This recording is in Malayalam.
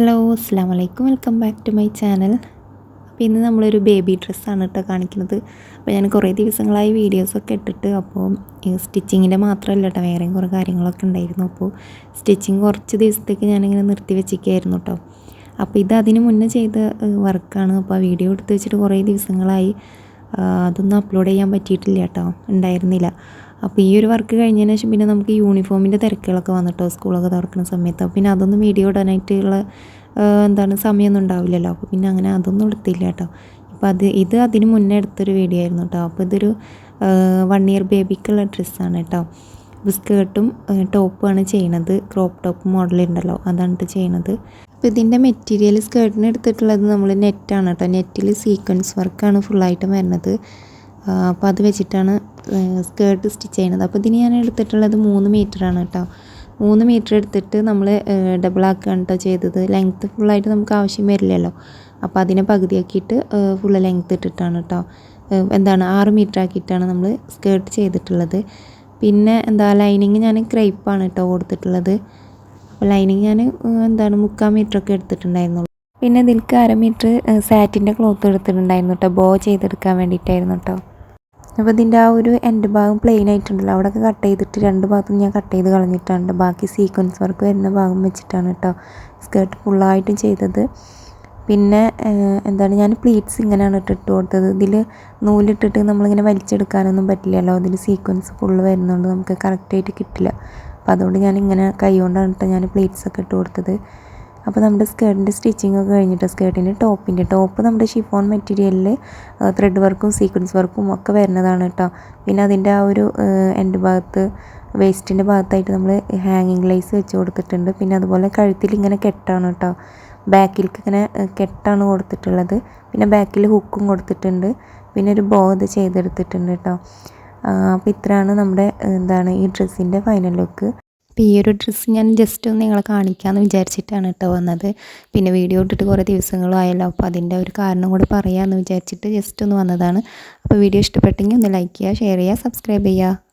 അസ്സാം വലൈക്കും welcome back to my channel അപ്പോൾ ഇന്ന് നമ്മളൊരു ബേബി ഡ്രസ്സാണ് കേട്ടോ കാണിക്കുന്നത്. അപ്പോൾ ഞാൻ കുറേ ദിവസങ്ങളായി വീഡിയോസൊക്കെ ഇട്ടിട്ട് അപ്പോൾ സ്റ്റിച്ചിങ്ങിന്റെ മാത്രമല്ല കേട്ടോ വേറെയും കുറേ കാര്യങ്ങളൊക്കെ ഉണ്ടായിരുന്നു. അപ്പോൾ സ്റ്റിച്ചിങ് കുറച്ച് ദിവസത്തേക്ക് ഞാനിങ്ങനെ നിർത്തി വെച്ചിരിക്കുകയായിരുന്നു കേട്ടോ അപ്പോൾ ഇത് അതിന് മുന്നേ ചെയ്ത വർക്കാണ് അപ്പോൾ വീഡിയോ എടുത്ത് വെച്ചിട്ട് കുറേ ദിവസങ്ങളായി അതൊന്നും അപ്ലോഡ് ചെയ്യാൻ പറ്റിയിട്ടില്ല കേട്ടോ ഉണ്ടായിരുന്നില്ല. അപ്പോൾ ഈ ഒരു വർക്ക് കഴിഞ്ഞതിന് ശേഷം പിന്നെ നമുക്ക് യൂണിഫോമിന്റെ തിരക്കുകളൊക്കെ വന്നിട്ടോ? സ്കൂളൊക്കെ തുറക്കുന്ന സമയത്ത്. പിന്നെ അതൊന്നും വീഡിയോ ഇടാനായിട്ടുള്ള എന്താണ് സമയമൊന്നും ഉണ്ടാവില്ലല്ലോ? അപ്പോൾ പിന്നെ അങ്ങനെ അതൊന്നും എടുത്തില്ല കേട്ടോ. അപ്പോൾ അത് ഇത് അതിന് മുന്നേ എടുത്തൊരു വീഡിയോ ആയിരുന്നു കേട്ടോ. അപ്പോൾ ഇതൊരു വൺ ഇയർ ബേബിക്കുള്ള ഡ്രസ്സാണ് കേട്ടോ. സ്കേർട്ടും ടോപ്പുമാണ് ചെയ്യണത്. ക്രോപ്പ് ടോപ്പ് മോഡൽ ഉണ്ടല്ലോ. അതാണ് ഇത് ചെയ്യണത്. അപ്പോൾ ഇതിന്റെ മെറ്റീരിയൽ സ്കേർട്ടിന് എടുത്തിട്ടുള്ളത് നമ്മൾ നെറ്റാണ് കേട്ടോ. നെറ്റിൽ സീക്വൻസ് വർക്കാണ് ഫുള്ളായിട്ടും വരുന്നത്. അപ്പോൾ അത് വെച്ചിട്ടാണ് സ്കേർട്ട് സ്റ്റിച്ച് ചെയ്യുന്നത്. അപ്പോൾ ഇതിന് ഞാൻ എടുത്തിട്ടുള്ളത് മൂന്ന് ആണ് കേട്ടോ. മൂന്ന് മീറ്റർ എടുത്തിട്ട് നമ്മൾ ഡബിൾ ആക്കുകയാണ് കേട്ടോ ചെയ്തത്. ലെങ്ത്ത് ഫുള്ളായിട്ട് നമുക്ക് ആവശ്യം വരില്ലല്ലോ. അപ്പോൾ അതിനെ പകുതിയാക്കിയിട്ട് ഫുള്ള് ലെങ്ത്ത് ഇട്ടിട്ടാണ് കേട്ടോ. എന്താണ് ആറ് മീറ്റർ ആക്കിയിട്ടാണ് നമ്മൾ സ്കേർട്ട് ചെയ്തിട്ടുള്ളത്. പിന്നെ എന്താ ലൈനിങ് ഞാൻ ക്രൈപ്പാണ് കേട്ടോ കൊടുത്തിട്ടുള്ളത്. അപ്പോൾ ലൈനിങ് ഞാൻ എന്താണ് മുക്കാൽ മീറ്ററൊക്കെ എടുത്തിട്ടുണ്ടായിരുന്നുള്ളൂ പിന്നെ ഇതിൽക്ക് അര മീറ്റർ സാറ്റിന്റെ ക്ലോത്ത് എടുത്തിട്ടുണ്ടായിരുന്നു കേട്ടോ. ബോ ചെയ്തെടുക്കാൻ വേണ്ടിയിട്ടായിരുന്നു കേട്ടോ. അപ്പോൾ ഇതിന്റെ ആ ഒരു എൻഡ് ഭാഗം പ്ലെയിൻ ആയിട്ടുണ്ടല്ലോ. അവിടെയൊക്കെ കട്ട് ചെയ്തിട്ട് രണ്ട് ഭാഗത്തും ഞാൻ കട്ട് ചെയ്ത് കളഞ്ഞിട്ടാണ്. ബാക്കി സീക്വൻസ് വർക്ക് വരുന്ന ഭാഗം വെച്ചിട്ടാണ് കേട്ടോ സ്കേർട്ട് ഫുള്ളായിട്ടും ചെയ്തത്. പിന്നെ എന്താണ് ഞാൻ പ്ലീറ്റ്സ് ഇങ്ങനെയാണ് ഇട്ടിട്ട് കൊടുത്തത്. ഇതിൽ നൂലിട്ടിട്ട് നമ്മളിങ്ങനെ വലിച്ചെടുക്കാനൊന്നും പറ്റില്ലല്ലോ. അതിൽ സീക്വൻസ് ഫുള്ള് വരുന്നതുകൊണ്ട് നമുക്ക് കറക്റ്റായിട്ട് കിട്ടില്ല. അപ്പോൾ അതുകൊണ്ട് ഞാൻ ഇങ്ങനെ കൈ കൊണ്ടാണ് കേട്ടോ ഞാൻ പ്ലീറ്റ്സ് ഒക്കെ ഇട്ട് കൊടുത്തത്. അപ്പോൾ നമ്മുടെ സ്കേർട്ടിന്റെ സ്റ്റിച്ചിങ് ഒക്കെ കഴിഞ്ഞിട്ട് സ്കേർട്ടിന്റെ ടോപ്പിന്റെ ടോപ്പ് നമ്മുടെ ഷിഫോൺ മെറ്റീരിയലിൽ ത്രെഡ് വർക്കും സീക്വൻസ് വർക്കും ഒക്കെ വരുന്നതാണ് കേട്ടോ. പിന്നെ അതിന്റെ ആ ഒരു എന്റെ ഭാഗത്ത് വേസ്റ്റിന്റെ ഭാഗത്തായിട്ട് നമ്മൾ ഹാങ്ങിങ് ലൈസ് വെച്ച് കൊടുത്തിട്ടുണ്ട്. പിന്നെ അതുപോലെ കഴുത്തിൽ ഇങ്ങനെ കെട്ടാണ് കേട്ടോ. ബാക്കിലേക്ക് ഇങ്ങനെ കെട്ടാണ് കൊടുത്തിട്ടുള്ളത്. പിന്നെ ബാക്കിൽ ഹുക്കും കൊടുത്തിട്ടുണ്ട്. പിന്നെ ഒരു ബോ ഇത് ചെയ്തെടുത്തിട്ടുണ്ട് കേട്ടോ. അപ്പോൾ ഇത്രയാണ് നമ്മുടെ എന്താണ് ഈ ഡ്രസ്സിന്റെ ഫൈനൽ ലുക്ക് അപ്പോൾ ഈ ഒരു ഡ്രസ്സ് ഞാൻ ജസ്റ്റ് ഒന്ന് നിങ്ങളെ കാണിക്കാമെന്ന് വിചാരിച്ചിട്ടാണ് കേട്ടോ വന്നത്. പിന്നെ വീഡിയോ ഇട്ടിട്ട് കുറേ ദിവസങ്ങളും ആയല്ലോ അപ്പോൾ അതിന്റെ ഒരു കാരണം കൂടെ പറയാമെന്ന് വിചാരിച്ചിട്ട് ജസ്റ്റ് ഒന്ന് വന്നതാണ്. അപ്പോൾ വീഡിയോ ഇഷ്ടപ്പെട്ടെങ്കിൽ ഒന്ന് ലൈക്ക് ചെയ്യുക ഷെയർ ചെയ്യുക സബ്സ്ക്രൈബ് ചെയ്യുക.